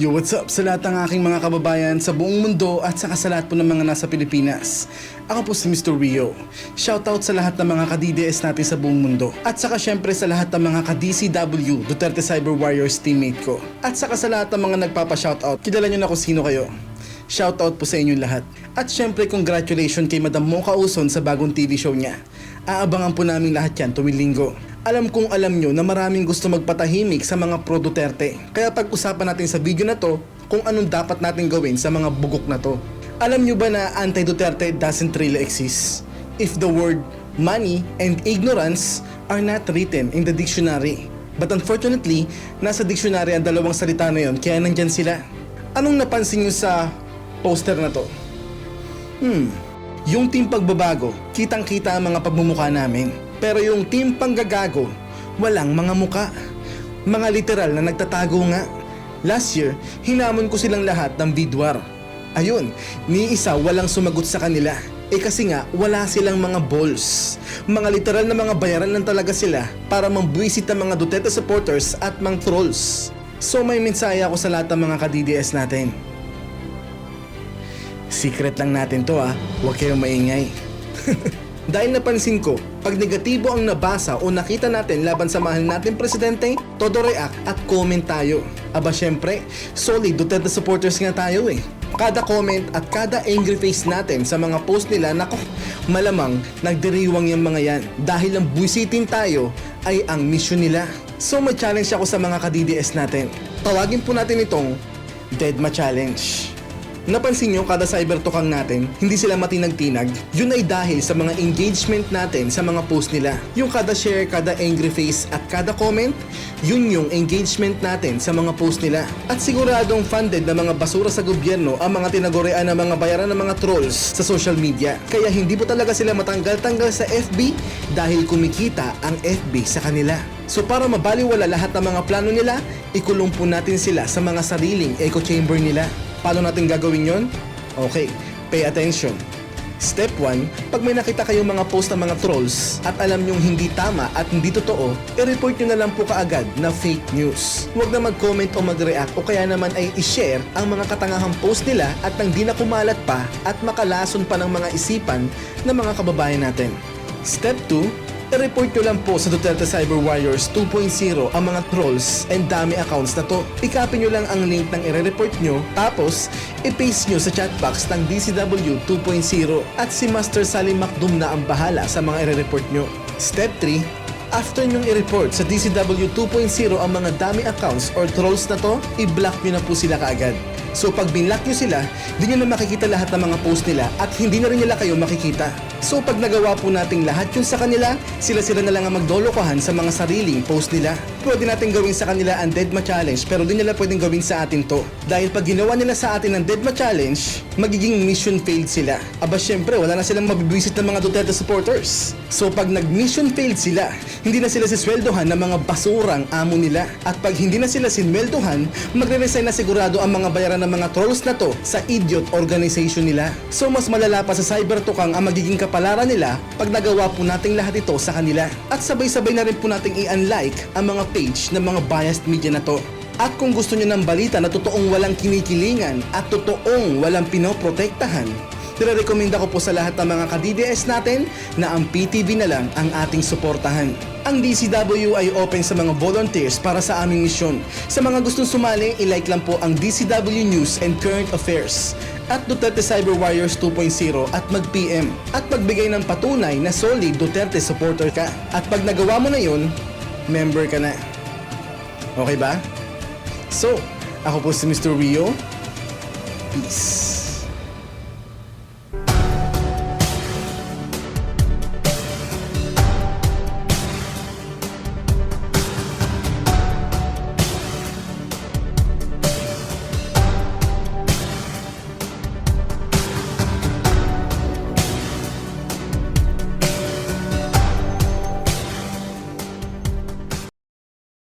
Yo, what's up sa lahat ng aking mga kababayan sa buong mundo at sa lahat po ng mga nasa Pilipinas. Ako po si Mr. Rio. Shoutout sa lahat ng mga ka-DDS natin sa buong mundo. At saka syempre sa lahat ng mga ka-DCW, Duterte Cyber Warriors teammate ko. At saka sa lahat ng mga nagpapa-shoutout, kilala nyo na kung sino kayo. Shoutout po sa inyong lahat. At syempre congratulations kay Madam Mocha Uson sa bagong TV show niya. Aabangan po namin lahat yan tuwing linggo. Alam kong alam nyo na maraming gusto magpatahimik sa mga pro Duterte. Kaya pag-usapan natin sa video na to kung anong dapat natin gawin sa mga bugok na to. Alam nyo ba na anti-Duterte doesn't really exist? If the word money and ignorance are not written in the dictionary. But unfortunately, nasa dictionary ang dalawang salita na yon kaya nandyan sila. Anong napansin nyo sa poster na to? Hmm, yung team pagbabago, kitang-kita ang mga pagmumukha namin. Pero yung team panggagago, walang mga muka. Mga literal na nagtatago nga. Last year, hinamon ko silang lahat ng bidwar. Ayun, ni isa walang sumagot sa kanila. Eh kasi nga, wala silang mga balls. Mga literal na mga bayaran lang talaga sila para mambwisit ang mga Duterte supporters at mga trolls. So may mensahe ako sa lahat ng mga ka-DDS natin. Secret lang natin to ah, huwag kayong maingay. Dahil napansin ko, pag negatibo ang nabasa o nakita natin laban sa mahal natin presidente, todo react at comment tayo. Aba syempre, solid Duterte supporters nga tayo eh. Kada comment at kada angry face natin sa mga post nila, nako, malamang nagdiriwang yung mga yan. Dahil ang buisitin tayo ay ang mission nila. So may challenge ako sa mga ka-DDS natin. Tawagin po natin itong Deadma Challenge. Napansin nyo kada cyber tokang natin, hindi sila matinag-tinag? Yun ay dahil sa mga engagement natin sa mga post nila. Yung kada share, kada angry face at kada comment, yun yung engagement natin sa mga post nila. At siguradong funded na mga basura sa gobyerno ang mga tinagurian ng mga bayaran ng mga trolls sa social media. Kaya hindi po talaga sila matanggal-tanggal sa FB dahil kumikita ang FB sa kanila. So para mabaliwala lahat ng mga plano nila, ikulong po natin sila sa mga sariling echo chamber nila. Paano natin gagawin yon? Okay, pay attention. Step 1, pag may nakita kayong mga post ng mga trolls at alam nyong hindi tama at hindi totoo, i-report nyo na lang po kaagad na fake news. Huwag na mag-comment o mag-react o kaya naman ay i-share ang mga katangahang post nila at nang di na kumalat pa at makalason pa ng mga isipan ng mga kababayan natin. Step 2, I-report nyo lang po sa Duterte Cyber Warriors 2.0 ang mga trolls and dami accounts na to. I-copy nyo lang ang link ng i-report nyo, tapos i-paste nyo sa chat box ng DCW 2.0 at si Master Salim Macdum na ang bahala sa mga i-report nyo. Step 3, After nyong i-report sa DCW 2.0 ang mga dami accounts or trolls na to, i-block nyo na po sila kaagad. So pag binlock nyo sila, di nyo na makikita lahat ng mga post nila at hindi na rin nila kayo makikita. So pag nagawa po nating lahat yun sa kanila, sila-sila na lang ang magdolokohan sa mga sariling post nila. Pwede natin gawin sa kanila ang Deadma Challenge pero di nila pwedeng gawin sa atin to. Dahil pag ginawa nila sa atin ang Deadma Challenge, magiging mission failed sila. Aba syempre, wala na silang mabibwisit ng mga Duterte supporters. So pag nag-mission failed sila, hindi na sila sisweldohan ng mga basurang amo nila. At pag hindi na sila sinweldohan, magre-resign na sigurado ang mga bayaran ng mga trolls na to sa idiot organization nila. So mas malala pa sa cybertukang ang magiging kapalaran nila pag nagawa po nating lahat ito sa kanila. At sabay-sabay na rin po nating i-unlike ang mga page ng mga biased media na to. At kung gusto nyo ng balita na totoong walang kinikilingan at totoong walang pinoprotektahan, Nire-recommenda ko po sa lahat ng mga ka-DDS natin na ang PTV na lang ang ating suportahan. Ang DCW ay open sa mga volunteers para sa aming misyon. Sa mga gustong sumali, i-like lang po ang DCW News and Current Affairs at Duterte Cyber Warriors 2.0 at mag-PM at magbigay ng patunay na solid Duterte supporter ka. At pag nagawa mo na yun, member ka na. Okay ba? So, ako po si Mr. Rio. Peace.